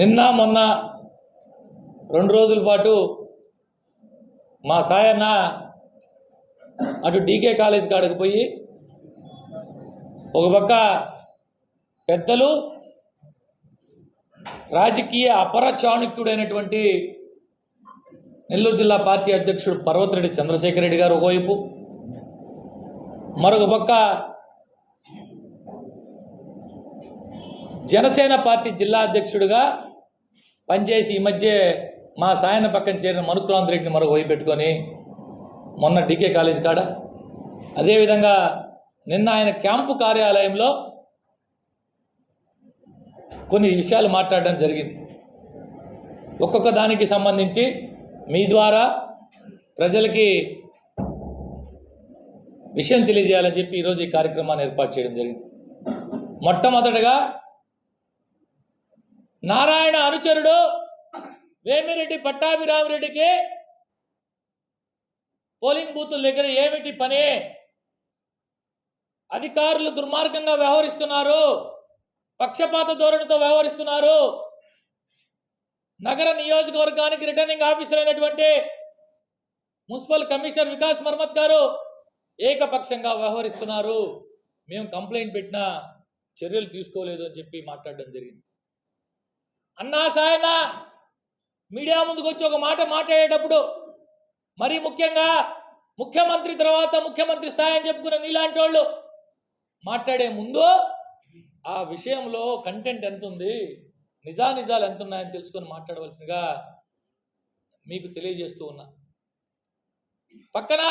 నిన్న మొన్న రెండు రోజుల పాటు మా సాయన్న అటు డీకే కాలేజ్ కాడికి పోయి ఒక పక్క పెద్దలు రాజకీయ అపర చాణుక్యుడైనటువంటి నెల్లూరు జిల్లా పార్టీ అధ్యక్షుడు పర్వతరెడ్డి చంద్రశేఖర్ రెడ్డి గారు ఒకవైపు మరొక పక్క జనసేన పార్టీ జిల్లా అధ్యక్షుడిగా పనిచేసి ఈ మధ్య మా సాయన పక్కన చేరిన మనుక్రాంతిరెడ్డిని మరొక వైపు పెట్టుకొని మొన్న డికే కాలేజ్ కాడ అదేవిధంగా నిన్న ఆయన క్యాంపు కార్యాలయంలో కొన్ని విషయాలు మాట్లాడడం జరిగింది. ఒక్కొక్క దానికి సంబంధించి మీ ద్వారా ప్రజలకి విషయం తెలియజేయాలని చెప్పి ఈరోజు ఈ కార్యక్రమాన్ని ఏర్పాటు చేయడం జరిగింది. మొట్టమొదటగా నారాయణ అనుచరుడు వేమిరెడ్డి పట్టాభిరామిరెడ్డికి పోలింగ్ బూతుల దగ్గర ఏమిటి పని? అధికారులు దుర్మార్గంగా వ్యవహరిస్తున్నారు. పక్షపాత ధోరణితో వ్యవహరిస్తున్నారు. నగర నియోజకవర్గానికి రిటర్నింగ్ ఆఫీసర్ అయినటువంటి మున్సిపల్ కమిషనర్ వికాస్ మర్మత్ గారు ఏకపక్షంగా వ్యవహరిస్తున్నారు. మేము కంప్లైంట్ పెట్టినా చర్యలు తీసుకోలేదు అని చెప్పి మాట్లాడడం జరిగింది. అన్నా సాయన మీడియా ముందుకు వచ్చి ఒక మాట మాట్లాడేటప్పుడు మరి ముఖ్యంగా ముఖ్యమంత్రి తర్వాత ముఖ్యమంత్రి స్థాయి అని చెప్పుకున్న నీలాంటి వాళ్ళు మాట్లాడే ముందు ఆ విషయంలో కంటెంట్ ఎంత ఉంది నిజానిజాలు ఎంత ఉన్నాయని తెలుసుకొని మాట్లాడవలసిందిగా మీకు తెలియజేస్తూ ఉన్నా. పక్కన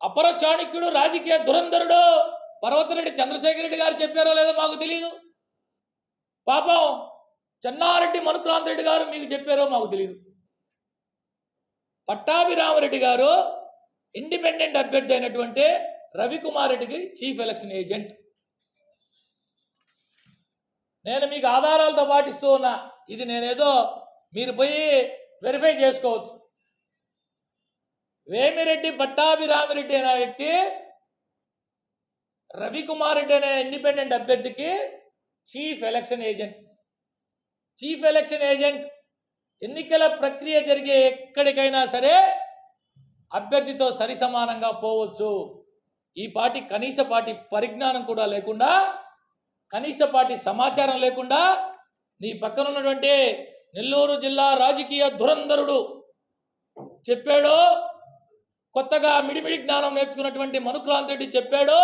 అపర చాణక్యుడు రాజకీయ దురంధరుడు పర్వతరెడ్డి చంద్రశేఖర్ రెడ్డి గారు చెప్పారో లేదో మాకు తెలియదు పాపం చెన్నారెడ్డి మనుక్రాంత్ రెడ్డి గారు మీకు చెప్పారో మాకు తెలియదు పట్టాభిరామరెడ్డి గారు ఇండిపెండెంట్ అభ్యర్థి అయినటువంటి రవికుమార్ రెడ్డికి చీఫ్ ఎలక్షన్ ఏజెంట్ నేను మీకు ఆధారాలతో పాటిస్తూ ఉన్నా ఇది నేనేదో మీరు పోయి వెరిఫై చేసుకోవచ్చు. వేమిరెడ్డి పట్టాభిరామిరెడ్డి అనే వ్యక్తి రవికుమార్ రెడ్డి అనే ఇండిపెండెంట్ అభ్యర్థికి chief election agent chief election agent ఎన్నికల ప్రక్రియ జరిగే ఎక్కడికైనా సరే అభ్యర్థితో సరి సమానంగా పోవచ్చు. ఈ పార్టీ కనీస పార్టీ పరిజ్ఞానం కూడా లేకుండా కనీస పార్టీ సమాచారం లేకుండా నీ పక్కన ఉన్నటువంటి నెల్లూరు జిల్లా రాజకీయ ధురంధరుడు చెప్పాడో కొత్తగా మిడిమిడి జ్ఞానం నేర్చుకున్నటువంటి మనుక్రాంత్ రెడ్డి చెప్పాడో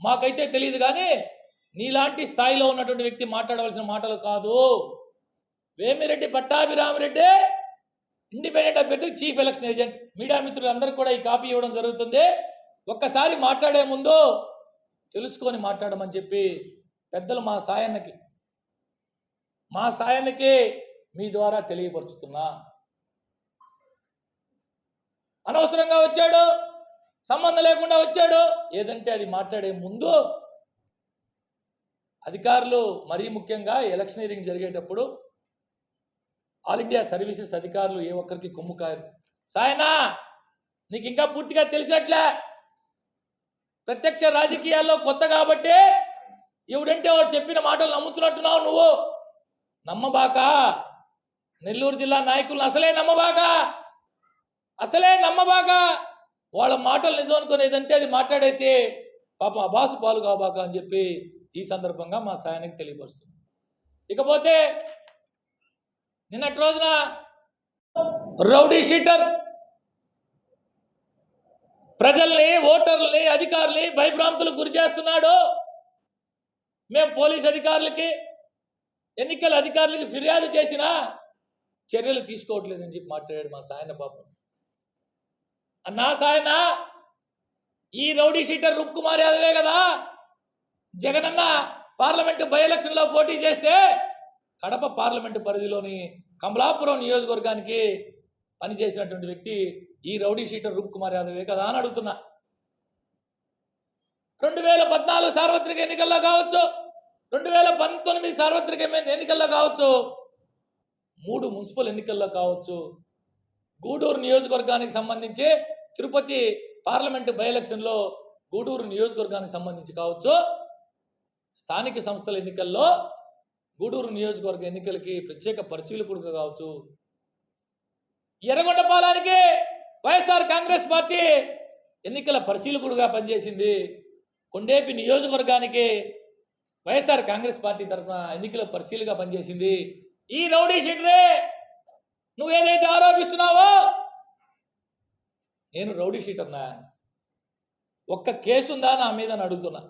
మాకైతే తెలియదు కానీ నీలాంటి స్థాయిలో ఉన్నటువంటి వ్యక్తి మాట్లాడవలసిన మాటలు కాదు. వేమిరెడ్డి పట్టాభిరామిరెడ్డి ఇండిపెండెంట్ అభ్యర్థి చీఫ్ ఎలక్షన్ ఏజెంట్ మీడియా మిత్రులందరూ కూడా ఈ కాపీ ఇవ్వడం జరుగుతుంది. ఒక్కసారి మాట్లాడే ముందు తెలుసుకొని మాట్లాడమని చెప్పి పెద్దలు మా సాయన్నకి మా సాయన్నకి మీ ద్వారా తెలియపరుచుతున్నా. అనవసరంగా వచ్చాడు సంబంధం లేకుండా వచ్చాడు. ఏదంటే అది మాట్లాడే ముందు అధికారులు మరీ ముఖ్యంగా ఎలక్షనీరింగ్ జరిగేటప్పుడు ఆల్ ఇండియా సర్వీసెస్ అధికారులు ఏ ఒక్కరికి కొమ్ము కాయరు. సాయనా నీకు ఇంకా పూర్తిగా తెలిసినట్లే. ప్రత్యక్ష రాజకీయాల్లో కొత్త కాబట్టి ఎవడంటే వాడు చెప్పిన మాటలు నమ్ముతున్నట్టున్నావు నువ్వు. నమ్మబాక. నెల్లూరు జిల్లా నాయకులను అసలే నమ్మబాక. అసలే నమ్మబాక. వాళ్ళ మాటలు నిజం అనుకుని ఏదంటే అది మాట్లాడేసి పాపం అబాసు పాలు కాబాక అని చెప్పి ఈ సందర్భంగా మా సాయానికి తెలియపరుస్తుంది. ఇకపోతే నిన్నటి రోజున రౌడీ షీటర్. ప్రజల్ని ఓటర్లని అధికారుల్ని భయభ్రాంతులకు గురి చేస్తున్నాడు. మేము పోలీస్ అధికారులకి ఎన్నికల అధికారులకి ఫిర్యాదు చేసినా చర్యలు తీసుకోవట్లేదని చెప్పి మాట్లాడాడు మా సాయన పాపం అన్నా సాయన ఈ రౌడీ షీటర్ రూప్ కుమార్ యాదవే కదా? జగనన్న పార్లమెంటు బై ఎలక్షన్లో పోటీ చేస్తే కడప పార్లమెంటు పరిధిలోని కమలాపురం నియోజకవర్గానికి పనిచేసినటువంటి వ్యక్తి ఈ రౌడీ షీటర్ రూప్ కుమార్ యాదవే కదా అని అడుగుతున్నా. రెండు వేల పద్నాలుగు సార్వత్రిక ఎన్నికల్లో కావచ్చు రెండు వేల పంతొమ్మిది సార్వత్రిక ఎన్నికల్లో కావచ్చు మూడు మున్సిపల్ ఎన్నికల్లో కావచ్చు గూడూరు నియోజకవర్గానికి సంబంధించి తిరుపతి పార్లమెంటు బై ఎలక్షన్లో గూడూరు నియోజకవర్గానికి సంబంధించి కావచ్చు స్థానిక సంస్థల ఎన్నికల్లో గూడూరు నియోజకవర్గ ఎన్నికలకి ప్రత్యేక పరిశీలకుడుగా కావచ్చు. ఎర్రగొండపాలానికి వైఎస్ఆర్ కాంగ్రెస్ పార్టీ ఎన్నికల పరిశీలకుడుగా పనిచేసింది. కొండేపి నియోజకవర్గానికి వైఎస్ఆర్ కాంగ్రెస్ పార్టీ తరఫున ఎన్నికల పరిశీలిగా పనిచేసింది. ఈ రౌడీ షీటరే నువ్వు ఏదైతే ఆరోపిస్తున్నావో నేను రౌడీ షీటర్నా ఒక్క కేసు ఉందా నా మీద అడుగుతున్నా.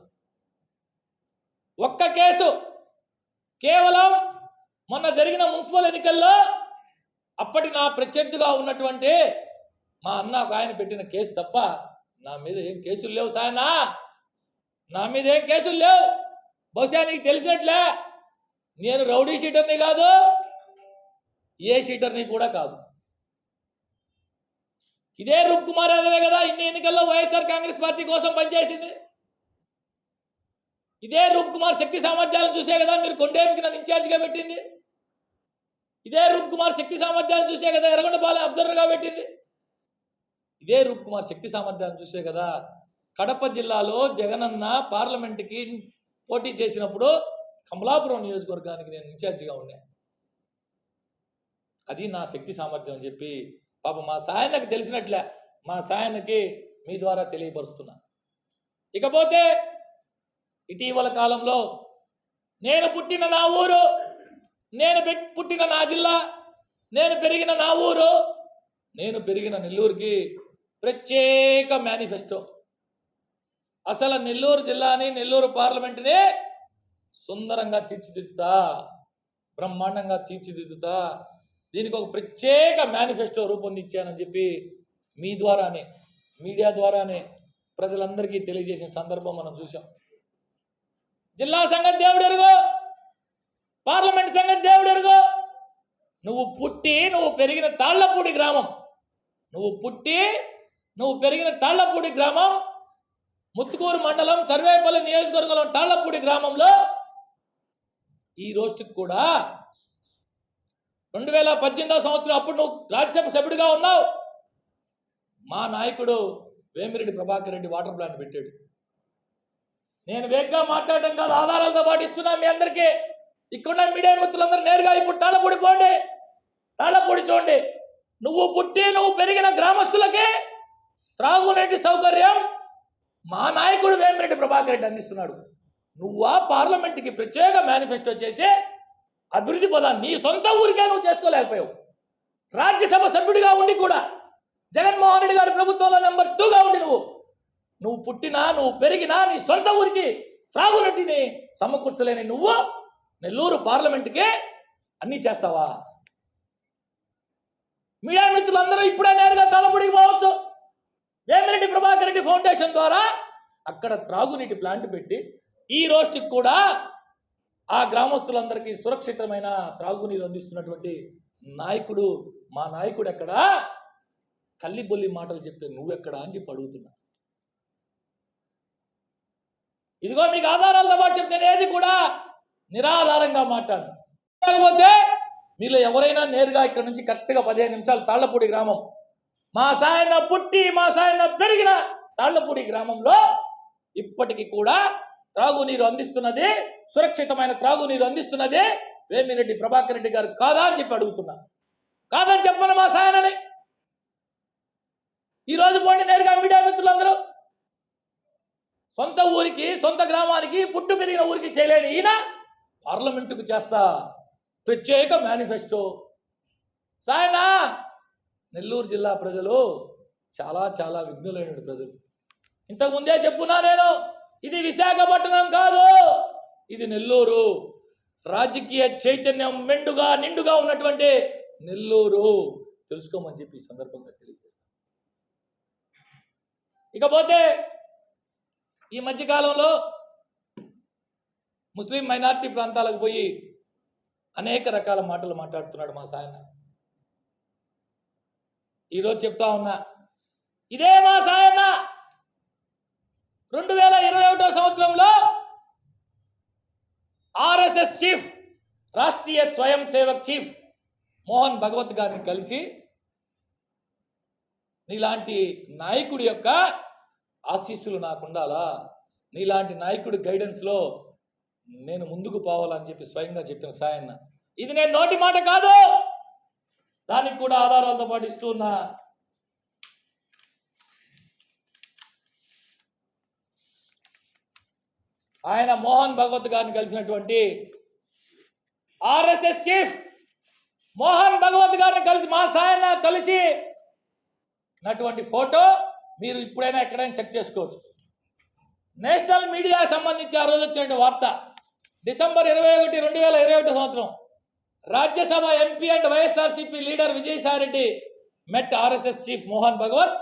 ఒక్క కేసు కేవలం మొన్న జరిగిన మున్సిపల్ ఎన్నికల్లో అప్పటి నా ప్రత్యర్థిగా ఉన్నటువంటి మా అన్న ఒక ఆయన పెట్టిన కేసు తప్ప నా మీద ఏం కేసులు లేవు సాయనా నా మీద ఏం కేసులు లేవు. బహుశా నీకు తెలిసినట్లే. నేను రౌడీ షీటర్ని కాదు ఏ షీటర్ని కూడా కాదు. ఇదే రూప్ కుమార్ యాదవే కదా ఇన్ని ఎన్నికల్లో వైఎస్ఆర్ కాంగ్రెస్ పార్టీ కోసం పనిచేసింది. ఇదే రూప్ కుమార్ శక్తి సామర్థ్యాలను చూసే కదా మీరు కొండేమికి నన్ను ఇన్ఛార్జిగా పెట్టింది? ఇదే రూప్ కుమార్ శక్తి సామర్థ్యాలను చూసే కదా ఎర్రగొండపాలెం అబ్జర్వర్గా పెట్టింది? ఇదే రూప్ కుమార్ శక్తి సామర్థ్యాలను చూసే కదా కడప జిల్లాలో జగనన్న పార్లమెంట్కి పోటీ చేసినప్పుడు కమలాపురం నియోజకవర్గానికి నేను ఇన్ఛార్జిగా ఉన్నా అది నా శక్తి సామర్థ్యం అని చెప్పి పాప మా సాయనకు తెలిసినట్లే. మా సాయనకి మీ ద్వారా తెలియపరుస్తున్నా. ఇకపోతే ఇటీవల కాలంలో నేను పుట్టిన నా ఊరు నేను పుట్టిన నా జిల్లా నేను పెరిగిన నా ఊరు నేను పెరిగిన నెల్లూరుకి ప్రత్యేక మేనిఫెస్టో. అసలు నెల్లూరు జిల్లాని నెల్లూరు పార్లమెంటుని సుందరంగా తీర్చిదిద్దుతా బ్రహ్మాండంగా తీర్చిదిద్దుతా దీనికి ఒక ప్రత్యేక మేనిఫెస్టో రూపొందించానని చెప్పి మీ ద్వారానే మీడియా ద్వారానే ప్రజలందరికీ తెలియజేసిన సందర్భం మనం చూసాం జిల్లా సంగతి దేవుడు ఎరుగు. పార్లమెంట్ సంగతి దేవుడు ఎరుగు. నువ్వు పుట్టి నువ్వు పెరిగిన తాళ్ళపూడి గ్రామం. నువ్వు పుట్టి నువ్వు పెరిగిన తాళ్ళపూడి గ్రామం. ముత్తుకూరు మండలం సర్వేపల్లి నియోజకవర్గంలో తాళ్ళపూడి గ్రామంలో ఈ రోజుకి కూడా రెండు వేల పద్దెనిమిదవ సంవత్సరం అప్పుడు నువ్వు రాజ్యసభ సభ్యుడిగా ఉన్నావు. మా నాయకుడు వేమిరెడ్డి ప్రభాకర్ రెడ్డి వాటర్ ప్లాంట్ పెట్టాడు. నేను వేగ్గా మాట్లాడటం కాదు ఆధారాలతో పాటు ఇస్తున్నా మీ అందరికీ. ఇక్కడ మీడియా మిత్రులందరూ నేరుగా ఇప్పుడు తాళపూడి పోండి. తాళపూడి చూడండి. నువ్వు పుట్టి నువ్వు పెరిగిన గ్రామస్తులకే త్రాగునీటి సౌకర్యం మా నాయకుడు వేమిరెడ్డి ప్రభాకర్ రెడ్డి అందిస్తున్నాడు. నువ్వా పార్లమెంట్కి ప్రత్యేక మేనిఫెస్టో చేసి అభివృద్ధి పదాన్ని నీ సొంత ఊరికే నువ్వు చేసుకోలేకపోయావు. రాజ్యసభ సభ్యుడిగా ఉండి కూడా జగన్మోహన్ రెడ్డి గారి ప్రభుత్వంలో నెంబర్ టూగా ఉండి నువ్వు. నువ్వు పుట్టినా నువ్వు పెరిగినా నీ సొంత ఊరికి త్రాగునటిని సమకూర్చలేని నువ్వు నెల్లూరు పార్లమెంటుకే అన్నీ చేస్తావా? మీడియా మిత్రులందరూ ఇప్పుడే నేరుగా తలపడికి పోవచ్చు. వేమిరెడ్డి ప్రభాకర్ రెడ్డి ఫౌండేషన్ ద్వారా అక్కడ త్రాగునీటి ప్లాంట్ పెట్టి ఈ రోజుకి కూడా ఆ గ్రామస్తులందరికీ సురక్షితమైన త్రాగునీరు అందిస్తున్నటువంటి నాయకుడు మా నాయకుడు ఎక్కడా? కల్లిబొల్లి మాటలు చెప్తే నువ్వెక్కడా అని చెప్పి అడుగుతున్నా. ఇదిగో మీకు ఆధారాలతో పాటు చెప్తే ఏది కూడా నిరాధారంగా మాట్లాడు లేకపోతే మీలో ఎవరైనా నేరుగా ఇక్కడ నుంచి కరెక్ట్గా పదిహేను నిమిషాలు తాళ్ళపూడి గ్రామం మా సాయన పుట్టి మా సాయన పెరిగిన తాళ్ళపూడి గ్రామంలో ఇప్పటికి కూడా త్రాగునీరు అందిస్తున్నది సురక్షితమైన త్రాగునీరు అందిస్తున్నది వేమిరెడ్డి ప్రభాకర్ రెడ్డి గారు కాదా అని చెప్పి అడుగుతున్నా. కాదని చెప్పను మా సాయనని. ఈ రోజు పోండి నేరుగా మీడియా మిత్రులందరూ. సొంత ఊరికి సొంత గ్రామానికి పుట్టు పెరిగిన ఊరికి చేయలేని ఈయన పార్లమెంటుకు చేస్తా ప్రత్యేక మేనిఫెస్టో. సాయనా నెల్లూరు జిల్లా ప్రజలు చాలా చాలా విఘ్నులైన ప్రజలు. ఇంతకు ముందే చెప్పున్నా నేను ఇది విశాఖపట్నం కాదు ఇది నెల్లూరు. రాజకీయ చైతన్యం మెండుగా నిండుగా ఉన్నటువంటి నెల్లూరు. తెలుసుకోమని చెప్పి ఈ సందర్భంగా తెలియజేస్తాను ఇకపోతే ఈ మధ్యకాలంలో ముస్లిం మైనార్టీ ప్రాంతాలకు పోయి అనేక రకాల మాటలు మాట్లాడుతున్నాడు మా సాయన ఈరోజు చెప్తా ఉన్నా ఇదే మా సాయన్న! రెండు వేల ఇరవై ఒకటో సంవత్సరంలో ఆర్ఎస్ఎస్ చీఫ్ రాష్ట్రీయ స్వయం సేవక్ చీఫ్ మోహన్ భగవత్ గారిని కలిసి నీలాంటి నాయకుడి యొక్క ఆశీస్సులు నాకు ఉండాలా నీలాంటి నాయకుడి గైడెన్స్లో నేను ముందుకు పోవాలని చెప్పి స్వయంగా చెప్పిన సాయన్న. ఇది నేను నోటి మాట కాదు! దానికి కూడా ఆధారాలతో పాటు ఇస్తూ ఉన్నా. ఆయన మోహన్ భగవత్ గారిని కలిసినటువంటి ఆర్ఎస్ఎస్ చీఫ్ మోహన్ భగవత్ గారిని కలిసి మా సాయన్న కలిసి నటువంటి ఫోటో మీరు ఇప్పుడైనా ఎక్కడైనా చెక్ చేసుకోవచ్చు. నేషనల్ మీడియా సంబంధించి ఆ రోజు వచ్చినటువంటి వార్త. డిసెంబర్ ఇరవై ఒకటి రెండు వేల ఇరవై ఒకటి సంవత్సరం. Rajya Sabha MP and YSRCP leader Vijayasai Reddy met RSS chief Mohan Bhagwat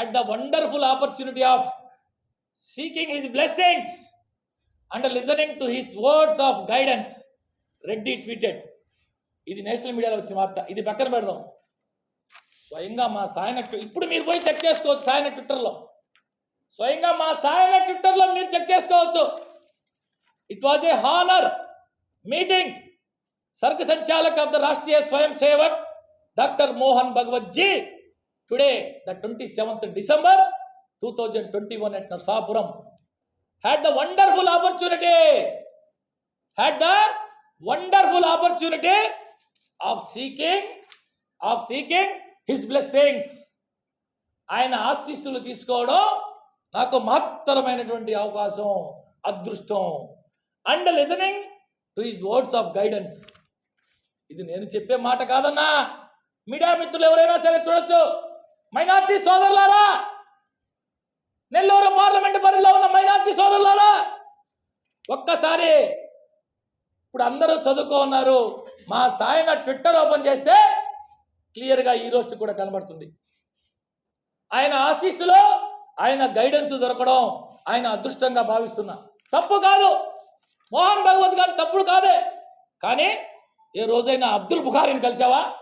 at the wonderful opportunity of seeking his blessings and listening to his words of guidance Reddy tweeted ఇది national మీడియాలో వచ్చిన వార్త. ఇది పక్కన పెడదాం. స్వయంగా మా సాయన ఇప్పుడు మీరు పోయి చెక్ చేసుకోవచ్చు సాయన ట్విట్టర్లో. స్వయంగా మా సాయన ట్విట్టర్లో మీరు చెక్ చేసుకోవచ్చు. It was a honour meeting Sarsanghchalak of the Rashtriya Swayamsevak doctor Mohan Bhagwatji today the twenty seventh December two thousand twenty one at Narsapuram had the wonderful opportunity had the wonderful opportunity of seeking of seeking his blessings ఆయన ఆశీస్సులు తీసుకోవడం నాకు మహత్తరమైనటువంటి అవకాశం అదృష్టం. And listening to his words of guidance ఇది నేను చెప్పే మాట కాదన్నా. మీడియా మిత్రులు ఎవరైనా సరే చూడొచ్చు. మైనార్టీ సోదరులారా నెల్లూరు పార్లమెంట్ పరిధిలో ఉన్న మైనార్టీ సోదరులారా ఒక్కసారి ఇప్పుడు అందరూ చదువుకో ఉన్నారు. మా సాయన ట్విట్టర్ ఓపెన్ చేస్తే క్లియర్గా ఈ రోజు కూడా కనబడుతుంది. ఆయన ఆశీస్సులో ఆయన గైడెన్స్ దొరకడం ఆయన అదృష్టంగా భావిస్తున్నా. తప్పు కాదు. మోహన్ భగవత్ గారు తప్పుడు కాదే. కానీ ఏ రోజైనా అబ్దుల్ బుఖారీని కలిసావా?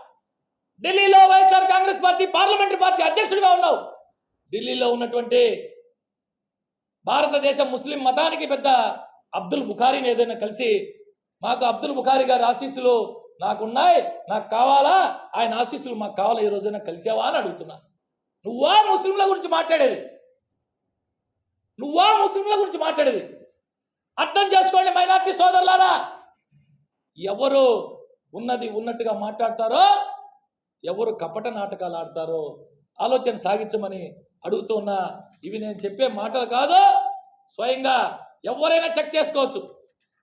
ఢిల్లీలో YSR Congress party parliamentary party అధ్యక్షుడిగా ఉన్నావు. ఢిల్లీలో ఉన్నటువంటి భారతదేశం ముస్లిం మతానికి పెద్ద అబ్దుల్ బుఖారీని ఏదైనా కలిసి మాకు అబ్దుల్ బుఖారీ గారి ఆశీస్సులు నాకున్నాయి నాకు కావాలా? ఆయన ఆశీస్సులు మాకు కావాలా? ఈ రోజైనా కలిసావా అని అడుగుతున్నా. నువ్వా ముస్లింల గురించి మాట్లాడేది? నువ్వా ముస్లింల గురించి మాట్లాడేది? అర్థం చేసుకోండి మైనార్టీ సోదరులారా. ఎవరు ఉన్నది ఉన్నట్టుగా మాట్లాడతారో ఎవరు కపట నాటకాలు ఆడతారో ఆలోచన సాగించమని అడుగుతున్నా ఇవి నేను చెప్పే మాటలు కాదు. స్వయంగా ఎవరైనా చెక్ చేసుకోవచ్చు.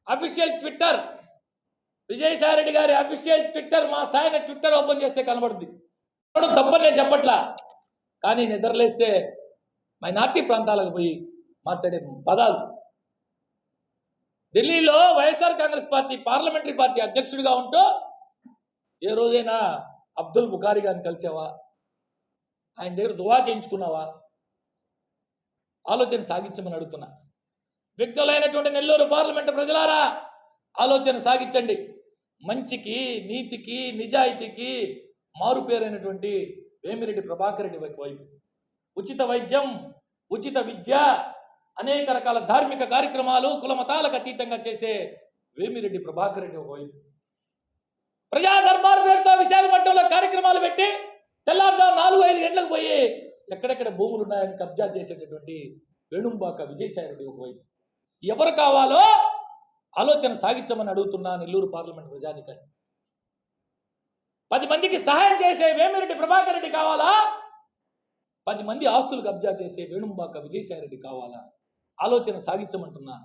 అఫీషియల్ ట్విట్టర్ విజయసాయి రెడ్డి గారి అఫీషియల్ ట్విట్టర్ మా సాయన ట్విట్టర్ ఓపెన్ చేస్తే కనబడుద్ది. చెప్పడం తప్పని నేను చెప్పట్లా. కానీ నిద్రలేస్తే మైనార్టీ ప్రాంతాలకు పోయి మాట్లాడే పదాలు. ఢిల్లీలో YSR Congress party parliamentary party అధ్యక్షుడిగా ఉంటూ ఏ రోజైనా అబ్దుల్ బుఖారీ గారిని కలిసావా? ఆయన దగ్గర దువా చేయించుకున్నావా? ఆలోచన సాగించమని అడుగుతున్నా. వ్యక్తులైనటువంటి నెల్లూరు పార్లమెంటు ప్రజలారా ఆలోచన సాగించండి. మంచికి నీతికి నిజాయితీకి మారుపేరైనటువంటి వేమిరెడ్డి ప్రభాకర్ రెడ్డి వైపు ఉచిత వైద్యం ఉచిత విద్య అనేక రకాల ధార్మిక కార్యక్రమాలు కులమతాలకు అతీతంగా చేసే వేమిరెడ్డి ప్రభాకర్ రెడ్డి ఒకవైపు ప్రజా దర్బార్ పేరుతో విశాఖపట్నంలో కార్యక్రమాలు పెట్టి తెల్లారుజాము నాలుగు ఐదు గంటలకు పోయి ఎక్కడెక్కడ భూములు ఉన్నాయని కబ్జా చేసేటటువంటి వేణుంబాక విజయసాయి రెడ్డి ఒకవైపు ఎవరు కావాలో ఆలోచన సాగించమని అడుగుతున్నా నెల్లూరు పార్లమెంట్ ప్రజానికని పది మందికి సహాయం చేసే వేమిరెడ్డి ప్రభాకర్ రెడ్డి కావాలా? పది మంది ఆస్తులు కబ్జా చేసే వేణుంబాక విజయసాయి రెడ్డి కావాలా? ఆలోచన సాగించమంటున్నా.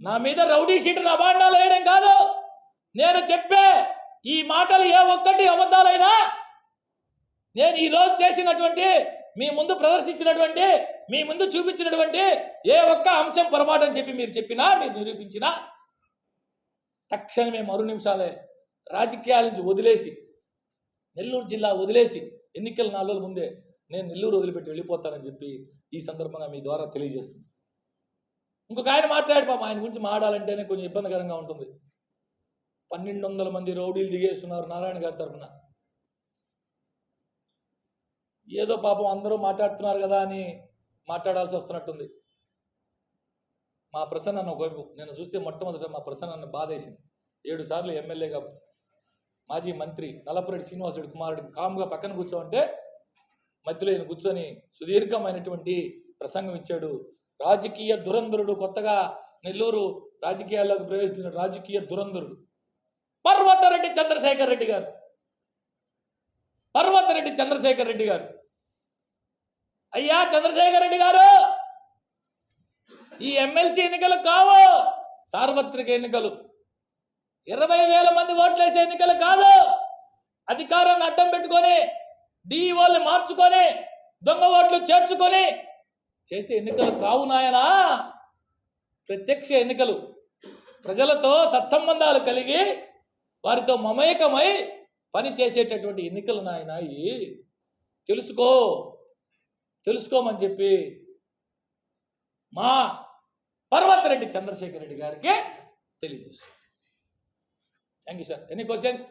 నా మీద రౌడీ షీట్ నా బాండాలు వేయడం కాదు. నేను చెప్పే ఈ మాటలు ఏ ఒక్కటి అబద్ధాలైనా? నేను ఈ రోజు చేసినటువంటి మీ ముందు ప్రదర్శించినటువంటి మీ ముందు చూపించినటువంటి ఏ ఒక్క అంశం పొరపాటు అని చెప్పి మీరు చెప్పినా మీరు నిరూపించినా తక్షణమే మరు నిమిషాలే రాజకీయాల నుంచి వదిలేసి నెల్లూరు జిల్లా వదిలేసి ఎన్నికల నాలుగు రోజుల ముందే నేను నెల్లూరు వదిలిపెట్టి వెళ్ళిపోతానని చెప్పి ఈ సందర్భంగా మీ ద్వారా తెలియజేస్తుంది. ఇంకొక ఆయన మాట్లాడి పాపం ఆయన గురించి మాట్లాడాలంటేనే కొంచెం ఇబ్బందికరంగా ఉంటుంది. పన్నెండు వందల మంది రౌడీలు దిగేస్తున్నారు నారాయణ గారి తరఫున ఏదో పాపం అందరూ మాట్లాడుతున్నారు కదా అని మాట్లాడాల్సి వస్తున్నట్టుంది. మా ప్రసన్న అన్న ఒకవైపు నేను చూస్తే మొట్టమొదటిసారి మా ప్రసన్న అన్న బాధ వేసింది ఏడు సార్లు ఎమ్మెల్యేగా మాజీ మంత్రి నలపరెడ్డి శ్రీనివాసుడి కుమారుడు కామ్గా పక్కన కూర్చోంటే మధ్యలో ఈయన కూర్చొని సుదీర్ఘమైనటువంటి ప్రసంగం ఇచ్చాడు. రాజకీయ దురంధరుడు కొత్తగా నెల్లూరు రాజకీయాల్లోకి ప్రవేశించిన రాజకీయ దురంధరుడు పర్వతరెడ్డి చంద్రశేఖర్ రెడ్డి గారు. పర్వతరెడ్డి చంద్రశేఖర్ రెడ్డి గారు. అయ్యా చంద్రశేఖర్ రెడ్డి గారు! ఈ ఎమ్మెల్సీ ఎన్నికలు కావు. సార్వత్రిక ఎన్నికలు. ఇరవై వేల మంది ఓట్లేసే ఎన్నికలు కాదు. అధికారాన్ని అడ్డం పెట్టుకొని డిఈఓల్ని మార్చుకొని దొంగ ఓట్లు చేర్చుకొని చేసే ఎన్నికలు కావు నాయనా. ప్రత్యక్ష ఎన్నికలు. ప్రజలతో సత్సంబంధాలు కలిగి వారితో మమేకమై పని చేసేటటువంటి ఎన్నికలు నాయన తెలుసుకో. తెలుసుకోమని చెప్పి మా పర్వతరెడ్డి చంద్రశేఖర్ రెడ్డి గారికి తెలియజేస్తాం thank you sir any questions